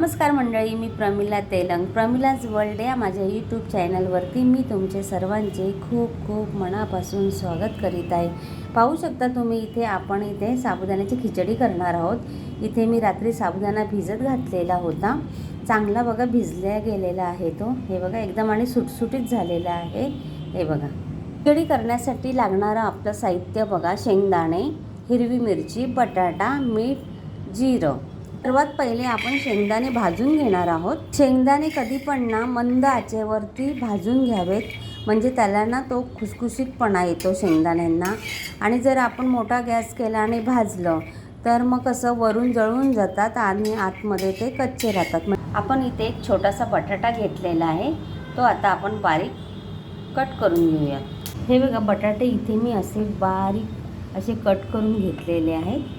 नमस्कार मंडळी मी प्रमिला तेलंग. प्रमिलाज वर्ल्ड या माझ्या यूट्यूब चॅनलवरती मी तुमचे सर्वांचे खूप खूप मनापासून स्वागत करीत आहे. पाहू शकता तुम्ही इथे आपण इथे साबुदाण्याची खिचडी करणार आहोत. इथे मी रात्री साबुदाणा भिजत घातलेला होता. चांगला बघा भिजल्या गेलेला आहे तो. हे बघा एकदम आणि सुटसुटीत झालेला आहे. हे बघा. खिचडी करण्यासाठी लागणारं आपलं साहित्य बघा शेंगदाणे हिरवी मिरची बटाटा मीठ जिरं. सर्वात पहिले आपण शेंगदाणे भाजून घेणार आहोत. शेंगदाणे कधी पण ना मंद आचेवरती भाजून घ्यावेत. म्हणजे त्याला ना तो खुसखुशीतपणा येतो शेंगदाण्यांना. आणि जर आपण मोठा गॅस केला आणि भाजलं तर मग कसं वरून जळून जातात आणि आतमध्ये ते कच्चे राहतात. मग आपण इथे एक छोटासा बटाटा घेतलेला आहे. तो आता आपण बारीक कट करून घेऊया. हे बघा बटाटे इथे मी असे बारीक असे कट करून घेतलेले आहेत.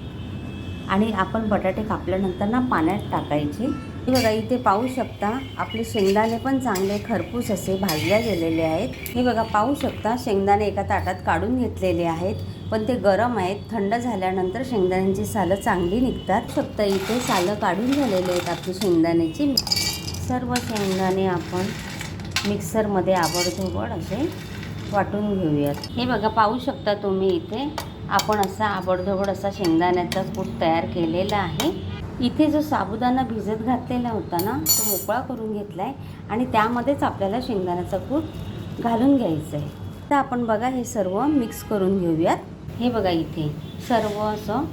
आणि आपण बटाटे कापल्यानंतर ना पाण्यात टाकायचे. हे बघा इथे पाहू शकता आपले शेंगदाणे पण चांगले खरपूस असे भाजल्या गेलेले आहेत. हे बघा पाहू शकता शेंगदाणे एका ताटात काढून घेतलेले आहेत. पण ते गरम आहेत. थंड झाल्यानंतर शेंगदाण्यांची सालं चांगली निघतात. फक्त इथे सालं काढून झालेले आहेत आपली शेंगदाण्याची. सर्व शेंगदाणे आपण मिक्सरमध्ये आवडधोबड असे वाटून घेऊयात. हे बघा पाहू शकता तुम्ही इथे. आपण असा आबडधोबड असा शेंगदाण्याचा कूट तयार केलेला आहे. इथे जो साबुदाणा भिजत घातलेला होता ना तो मोकळा करून घेतला आहे आणि त्यामध्येच आपल्याला शेंगदाण्याचा कूट घालून घ्यायचं आहे. तर आपण बघा हे सर्व मिक्स करून घेऊयात. हे बघा इथे सर्व असं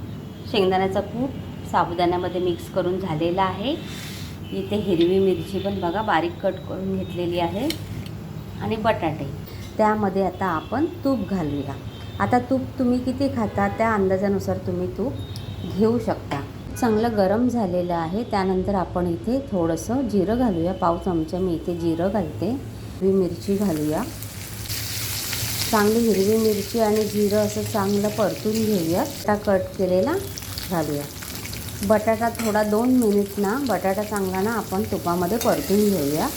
शेंगदाण्याचा कूट साबुदाण्यामध्ये मिक्स करून झालेला आहे. इथे हिरवी मिरची पण बघा बारीक कट करून घेतलेली आहे. आणि बटाटे. त्यामध्ये आता आपण तूप घालूया. आता तूप तुम्ही किती खाता त्या अंदाजानुसार तुम्ही तूप घेऊ शकता. चांगलं गरम झालेलं आहे त्यानंतर आपण इथे थोडंसं जिरं घालूया. पाव चमचा मी इथे जिरं घालते. हिरवी मिरची घालूया. चांगली हिरवी मिरची आणि जिरं असं चांगलं परतून घेऊया. त्या कट केलेला घालूया. बटाटा थोडा दोन मिनिट ना बटाटा चांगला ना आपण तुपामध्ये परतून घेऊया.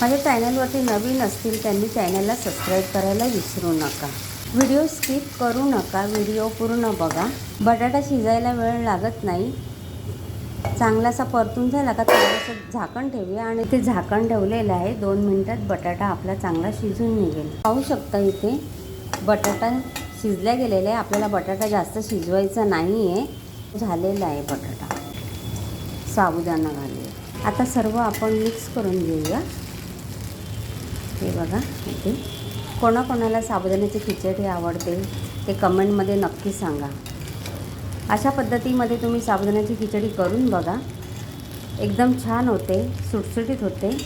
माझ्या चॅनलवरती नवीन असतील त्यांनी चॅनलला सबस्क्राईब करायला विसरू नका. व्हिडिओ स्किप करू नका व्हिडिओ पूर्ण बघा. बटाटा शिजायला वेळ लागत नाही. चांगलासा परतून झाला का थोडंसं झाकण ठेवूया आणि ते झाकण ठेवलेलं आहे. दोन मिनटात बटाटा आपला चांगला शिजून निघेल. पाहू शकता इथे बटाटा शिजल्या गेलेला आहे. आपल्याला बटाटा जास्त शिजवायचा नाही आहे झालेला आहे बटाटा. साबुदाणा घालूया. आता सर्व आपण मिक्स करून घेऊया. हे बघा इथे. कोणाकोणाला साबुदाण्याची खिचडी आवडते ते कमेंटमध्ये नक्की सांगा. अशा पद्धतीमध्ये तुम्ही साबुदाण्याची खिचडी करून बघा. एकदम छान होते सुटसुटीत होते.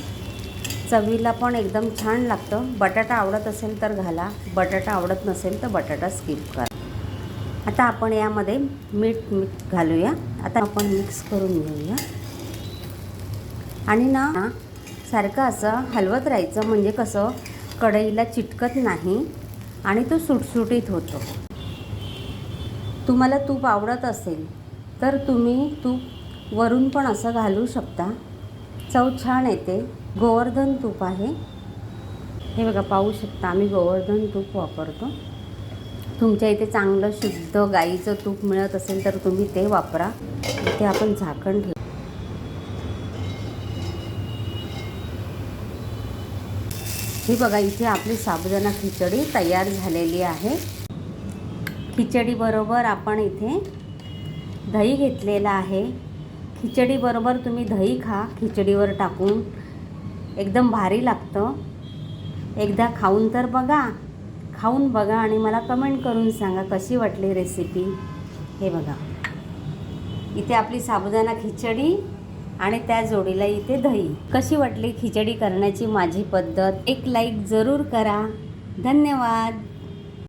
चवीला पण एकदम छान लागतं. बटाटा आवडत असेल तर घाला बटाटा आवडत नसेल तर बटाटा स्किप करा. आता आपण यामध्ये मीठ मीठ घालूया. आता आपण मिक्स करून घेऊया. आणि ना सारखं असं हलवत राहायचं म्हणजे कसं कढईला चिटकत नाही आणि तो सुटसुटीत होतो. तुम्हाला तूप आवडत असेल तर तुम्ही तूप वरून पण असं घालू शकता. चव छान येते. गोवर्धन तूप आहे. हे बघा पाहू शकता आम्ही गोवर्धन तूप वापरतो. तुमच्या इथे चांगलं शुद्ध गाईचं तूप मिळत असेल तर तुम्ही ते वापरा. ते आपण झाकण ठेवू हे बघा इथे आपली साबुदाणा खिचडी तयार झालेली आहे. खिचडीबरोबर आपण इथे दही घेतलेला आहे. खिचडीबरोबर तुम्ही दही खा खिचडीवर टाकून. एकदम भारी लागतं. एकदा खाऊन तर बघा. खाऊन बघा आणि मला कमेंट करून सांगा कशी वाटली रेसिपी. हे बघा. इथे आपली साबुदाणा खिचडी आणि त्या जोडीला इथे दही. कशी वाटली खिचडी करण्याची माझी पद्धत? एक लाईक जरूर करा. धन्यवाद.